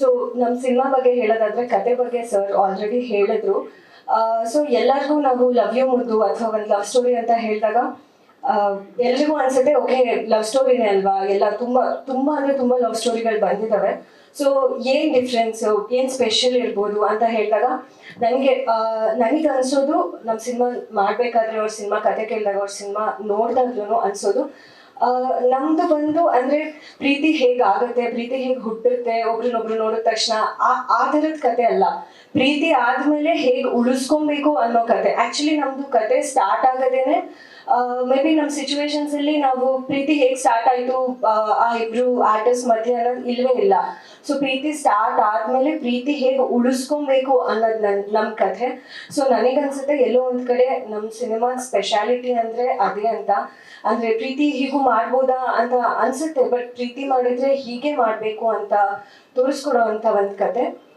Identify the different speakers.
Speaker 1: So ನಮ್ಮ cinema ಬಗ್ಗೆ ಹೇಳೋದಾದ್ರೆ, ಕತೆ ಬಗ್ಗೆ ಸರ್ ಆಲ್ರೆಡಿ ಹೇಳಿದ್ರು. ಸೊ ಎಲ್ಲರಿಗೂ ನಾವು ಲವ್ ಯು ಮುದ್ದು ಅಥವಾ ಒಂದು ಲವ್ ಸ್ಟೋರಿ ಅಂತ ಹೇಳಿದಾಗ ಎಲ್ರಿಗೂ ಅನ್ಸುತ್ತೆ ಓಕೆ ಲವ್ ಸ್ಟೋರಿನೇ ಅಲ್ವಾ? ಎಲ್ಲ ತುಂಬಾ ತುಂಬಾ ಅಂದ್ರೆ ತುಂಬಾ ಲವ್ ಸ್ಟೋರಿಗಳು ಬಂದಿದ್ದಾವೆ ಸೊ ಏನ್ ಡಿಫ್ರೆನ್ಸ್ ಏನ್ ಸ್ಪೆಷಲ್ ಇರ್ಬೋದು ಅಂತ ಹೇಳಿದಾಗ, ನನಗೆ ನನಗೆ ಅನ್ಸೋದು ನಮ್ಮ ಸಿನಿಮಾ ಮಾಡ್ಬೇಕಾದ್ರೆ ಅವ್ರ ಸಿನಿಮಾ, ಕತೆ ಕೇಳಿದಾಗ ಅವ್ರ ಸಿನಿಮಾ ನೋಡಿದಾಗ್ಲೂ ಅನ್ಸೋದು. ನಮ್ದು ಬಂದು ಅಂದ್ರೆ ಪ್ರೀತಿ ಹೇಗ್ ಆಗುತ್ತೆ, ಪ್ರೀತಿ ಹೇಗ್ ಹುಟ್ಟುತ್ತೆ, ಒಬ್ರನ್ನೊಬ್ರು ನೋಡಿದ ತಕ್ಷಣ ಆ ಆ ಥರದ ಕತೆ ಅಲ್ಲ. ಪ್ರೀತಿ ಆದ್ಮೇಲೆ ಹೇಗ್ ಉಳಿಸ್ಕೊಬೇಕು ಅನ್ನೋ ಕತೆ. ಆಕ್ಚುಲಿ ನಮ್ದು ಕತೆ ಸ್ಟಾರ್ಟ್ ಆಗದೇನೆ ಮೇ ಬಿ ನಮ್ಮ ಸಿಚುವೇಶನ್ಸ್ ಅಲ್ಲಿ ನಾವು ಪ್ರೀತಿ ಹೇಗ್ ಸ್ಟಾರ್ಟ್ ಆಯ್ತು, ಆ ಇಬ್ರು ಆರ್ಟಿಸ್ಟ್ ಮಧ್ಯೆ ಅನ್ನೋದು ಇಲ್ವೇ ಇಲ್ಲ. ಸೊ ಪ್ರೀತಿ ಸ್ಟಾರ್ಟ್ ಆದ್ಮೇಲೆ ಪ್ರೀತಿ ಹೇಗ್ ಉಳಿಸ್ಕೊಬೇಕು ಅನ್ನೋದ್ ನನ್, ನಮ್ ಕಥೆ ಸೊ ನನಗನ್ಸುತ್ತೆ ಎಲ್ಲೋ ಒಂದ್ ಕಡೆ ನಮ್ ಸಿನಿಮಾ ಸ್ಪೆಷಾಲಿಟಿ ಅಂದ್ರೆ ಅದೇ ಅಂತ. ಅಂದ್ರೆ ಪ್ರೀತಿ ಹೀಗೂ ಮಾಡ್ಬೋದಾ ಅಂತ ಅನ್ಸುತ್ತೆ ಬಟ್ ಪ್ರೀತಿ ಮಾಡಿದ್ರೆ ಹೀಗೆ ಮಾಡ್ಬೇಕು ಅಂತ ತೋರಿಸ್ಕೊಡೋ ಅಂತ ಒಂದ್ ಕತೆ.